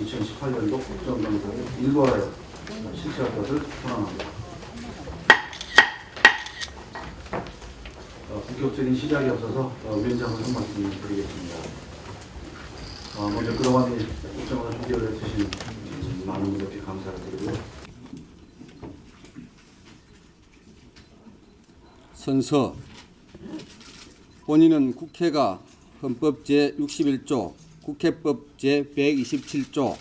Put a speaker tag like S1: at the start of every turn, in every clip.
S1: 2018년도 국정감사를 일괄하여 실시할 것을 선언합니다. 어, 본격적인 시작이 없어서 어, 위원장을 한 말씀 드리겠습니다. 어, 먼저 그동안 이 국정을 준비를 해주신 음, 많은 분들께 감사를 드리고요.
S2: 선서 본인은 국회가 헌법 제61조, 국회법 제127조,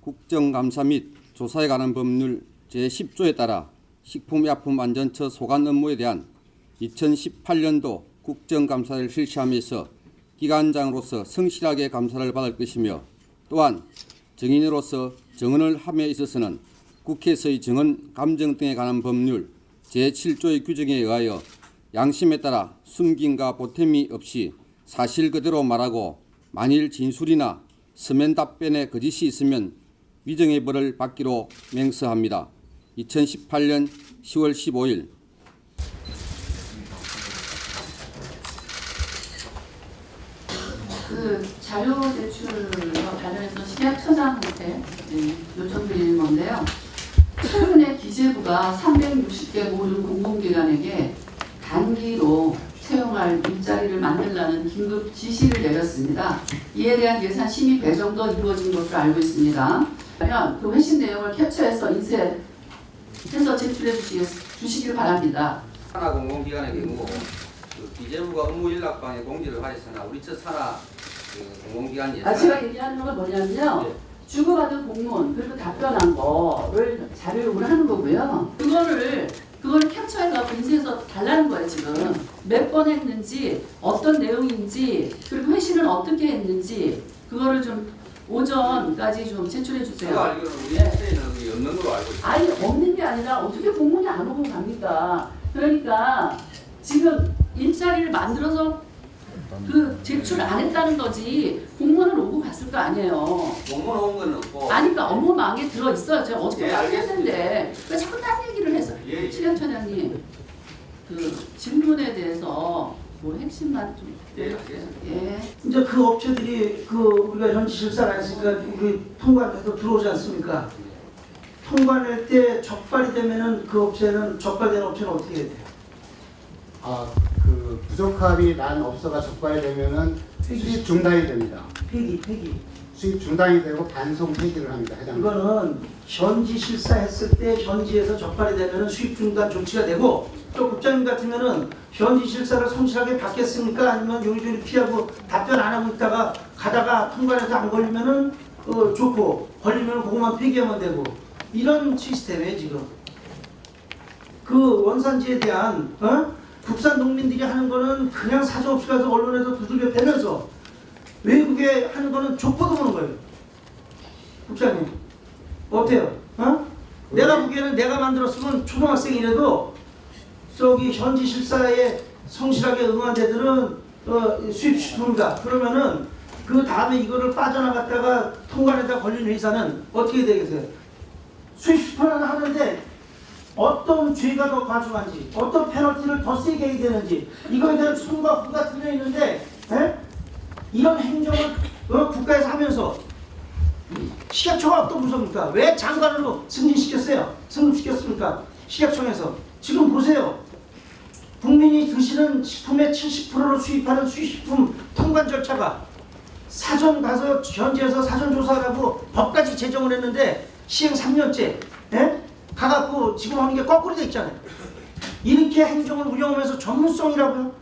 S2: 국정감사 및 조사에 관한 법률 제10조에 따라 식품약품안전처 소관 업무에 대한 2018년도 국정감사를 실시하면서 기관장으로서 성실하게 감사를 받을 것이며 또한 정인으로서 정언을 함에 있어서는 국회에서의 정언 감정 등에 관한 법률 제7조의 규정에 의하여 양심에 따라 숨김과 보탬이 없이 사실 그대로 말하고 만일 진술이나 서면 답변에 거짓이 있으면 위정의 벌을 받기로 맹세합니다. 2018년 10월 15일
S3: 그 자료 제출과 관련해서 식약처장한테 네, 요청드리는 건데요. 최근에 기재부가 360개 모든 공공기관에게 단기로 채용할 일자리를 만들라는 긴급 지시를 내렸습니다. 이에 대한 예산 심의 배정도 이루어진 것으로 알고 있습니다. 그러면 그 회신 내용을 캡처해서 인쇄해서 제출해 주시, 주시길 바랍니다.
S4: 산하 공공기관의 경우 그 기재부가 업무 일락방에 공지를 하였으나 우리 첫 산하 그 공공기관 예산
S3: 아, 제가 얘기하는 건 뭐냐면요.
S4: 네.
S3: 주고받은 공문 그리고 답변한 거를 자료용을 하는 거고요. 그거를 그걸 캡처해서 인쇄해서 달라는 거예요 지금. 몇 번 했는지 어떤 내용인지 그리고 회신은 어떻게 했는지 그거를 좀 오전까지 좀 제출해
S4: 제가
S3: 주세요.
S4: 알기로는 우리
S3: 네.
S4: 걸로 알고 있습니다.
S3: 아니 없는 게 아니라 어떻게 공문이 안 오고 갑니까? 그러니까 지금 일자리를 만들어서 그 제출 안 했다는 거지 공문을 오고 갔을 거 아니에요.
S4: 공문 온건 없고
S3: 아니 그러니까 업무망에 들어 있어요. 제가 어저께
S4: 예,
S3: 했는데 왜 자꾸 딴
S4: 예, 예.
S3: 실장처장님 그 질문에 대해서 뭐 핵심만 좀
S4: 예,
S3: 해주세요. 예.
S5: 이제 그 업체들이 그 우리가 현지 실사를 했으니까 우리 통관해도 들어오지 않습니까? 통관할 때 적발이 되면은 그 업체는 적발된 업체는 어떻게 해야 돼요?
S6: 아, 그 부적합이 난 업소가 적발이 되면은 수입 중단이 됩니다.
S5: 폐기, 폐기.
S6: 수입 중단이 되고 반송 폐기를 합니다. 해당.
S5: 이거는 현지 실사했을 때 현지에서 적발이 되면은 수입 중단 조치가 되고 또 국장님 같으면은 현지 실사를 성실하게 받겠습니까? 아니면 요리조리 피하고 답변 안 하고 있다가 가다가 통관해서 안 걸리면은 어, 좋고 걸리면 그것만 폐기하면 되고 이런 시스템이에요 지금. 그 원산지에 대한 어? 국산 농민들이 하는 거는 그냥 사정 없이 가서 언론에서 두들겨 패면서 외국에 하는 거는 족보도 보는 거예요. 국장님 어때요? 어? 내가 보기에는 내가 만들었으면 초등학생이라도 저기 현지 실사에 성실하게 응한 데들은 어, 수입식품이다. 그러면은 그 다음에 이거를 빠져나갔다가 통관에다 걸린 회사는 어떻게 되겠어요? 수입식품을 하는데 어떤 죄가 더 과중한지, 어떤 페널티를 더 세게 해야 되는지 이거에 대한 수가 부가 틀려 있는데 에? 이런 행정을 어, 국가에서 하면서 식약처가 어떤 무섭니까? 왜 장관으로 승진시켰어요? 승급시켰습니까? 식약청에서 지금 보세요. 국민이 드시는 식품의 70%를 수입하는 수입식품 통관 절차가 사전 가서 현지에서 사전 조사하라고 법까지 제정을 했는데 시행 3년째 예? 가갖고 지금 하는 게 거꾸로 돼 있잖아요. 이렇게 행정을 운영하면서 전문성이라고요?